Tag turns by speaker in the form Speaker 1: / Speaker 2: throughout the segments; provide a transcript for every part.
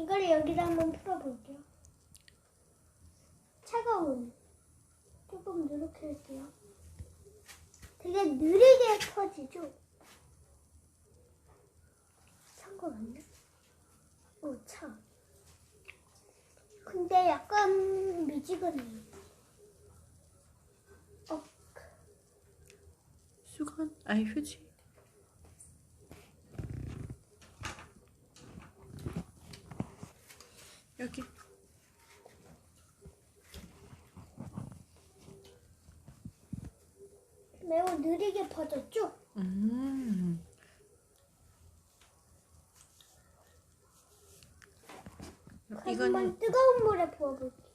Speaker 1: 이걸 여기다 한번 풀어볼게요. 차가운. 조금 이렇게 할게요. 되게 느리게 터지죠? 상관없네. 오, 차. 근데 약간 미지근해요. 어,
Speaker 2: 수건 아니 휴지 여기
Speaker 1: 매우 느리게 퍼졌죠?
Speaker 2: 음 이거는
Speaker 1: 뜨거운 물에 부어볼게요.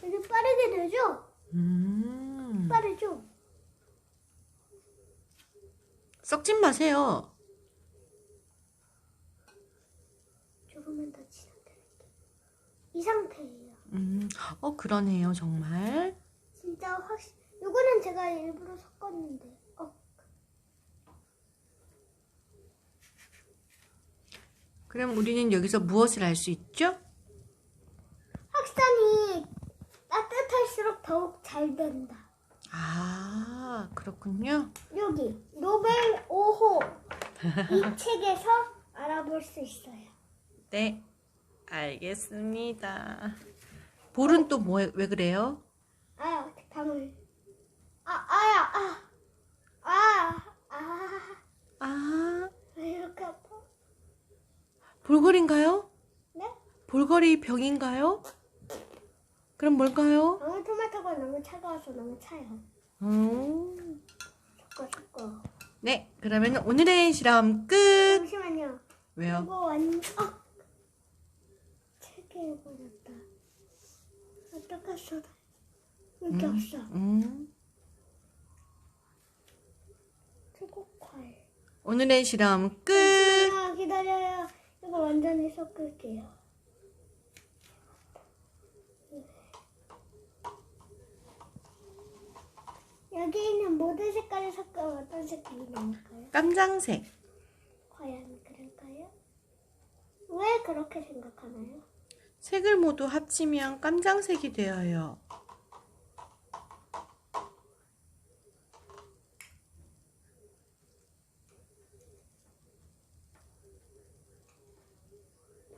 Speaker 1: 되게 빠르게 되죠?
Speaker 2: 음
Speaker 1: 빠르죠?
Speaker 2: 썩진 마세요
Speaker 1: 조금만 더 지나드릴게요. 이 상태예요.
Speaker 2: 음 어 그러네요 정말
Speaker 1: 진짜 확실. 요거는 제가 일부러 섞었는데. 어,
Speaker 2: 그럼 우리는 여기서 무엇을 알 수 있죠?
Speaker 1: 확산이 따뜻할수록 더욱 잘 된다.
Speaker 2: 아 그렇군요
Speaker 1: 여기 노벨 5호 이 책에서 알아볼 수 있어요.
Speaker 2: 네 알겠습니다 볼은 또 뭐 왜 그래요?
Speaker 1: 아, 방울. 아, 아야, 아, 아, 아,
Speaker 2: 아
Speaker 1: 왜 이렇게 아파?
Speaker 2: 볼거리인가요?
Speaker 1: 네?
Speaker 2: 볼거리 병인가요? 그럼 뭘까요?
Speaker 1: 방울토마토가 너무 차가워서 너무 차요.
Speaker 2: 음.
Speaker 1: 섞어, 섞어.
Speaker 2: 네, 그러면 오늘의 실험 끝.
Speaker 1: 잠시만요.
Speaker 2: 왜요?
Speaker 1: 이거 완, 아, 책에 버렸다. 어떡했어? 여기 없어.
Speaker 2: 음.
Speaker 1: 초코과일.
Speaker 2: 오늘의 실험 끝.
Speaker 1: 아, 기다려요. 이거 완전히 섞을게요. 여기 있는 모든 색깔을 섞으면 어떤 색깔이 나올까요?
Speaker 2: 깜장색.
Speaker 1: 과연 그럴까요? 왜 그렇게 생각하나요?
Speaker 2: 색을 모두 합치면 깜장색이 되어요.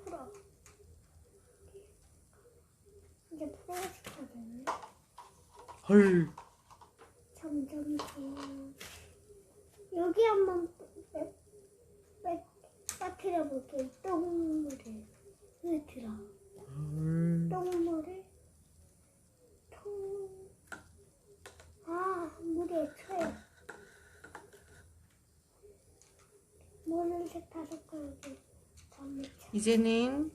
Speaker 1: 풀어. 이제 풀어주셔야 되네.
Speaker 2: 헐.
Speaker 1: 여기 한번 빠뜨려 볼게요. 똥물을. 흐트러. 똥물을. 통. 아.
Speaker 2: 이제는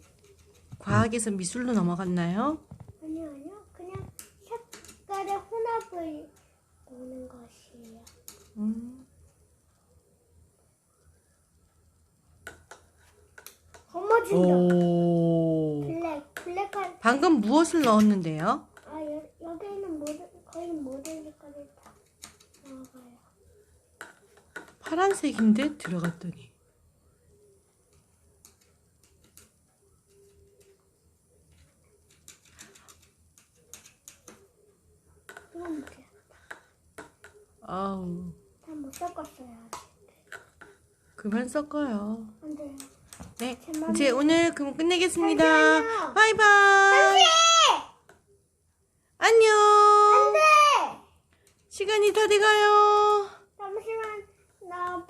Speaker 2: 과학에서 미술로 넘어갔나요?
Speaker 1: 아니요, 아니요. 그냥 색깔의 혼합을 보는 것이에요.
Speaker 2: 음.
Speaker 1: 검어 진다.
Speaker 2: 오.
Speaker 1: 블랙, 블랙한.
Speaker 2: 방금 무엇을 넣었는데요?
Speaker 1: 아, 여, 여기 있는 모든, 거의 모든 색깔이 다 나와요.
Speaker 2: 파란색인데 들어갔더니.
Speaker 1: 이건?
Speaker 2: 아우.
Speaker 1: 다 못 섞었어요. 아직.
Speaker 2: 그만 섞어요.
Speaker 1: 안 돼요.
Speaker 2: 네, 이제 오늘 그럼 끝내겠습니다.
Speaker 1: 잠시만요.
Speaker 2: 바이바이. 안녕.
Speaker 1: 안 돼!
Speaker 2: 시간이 다 돼가요.
Speaker 1: 잠시만, 나 바,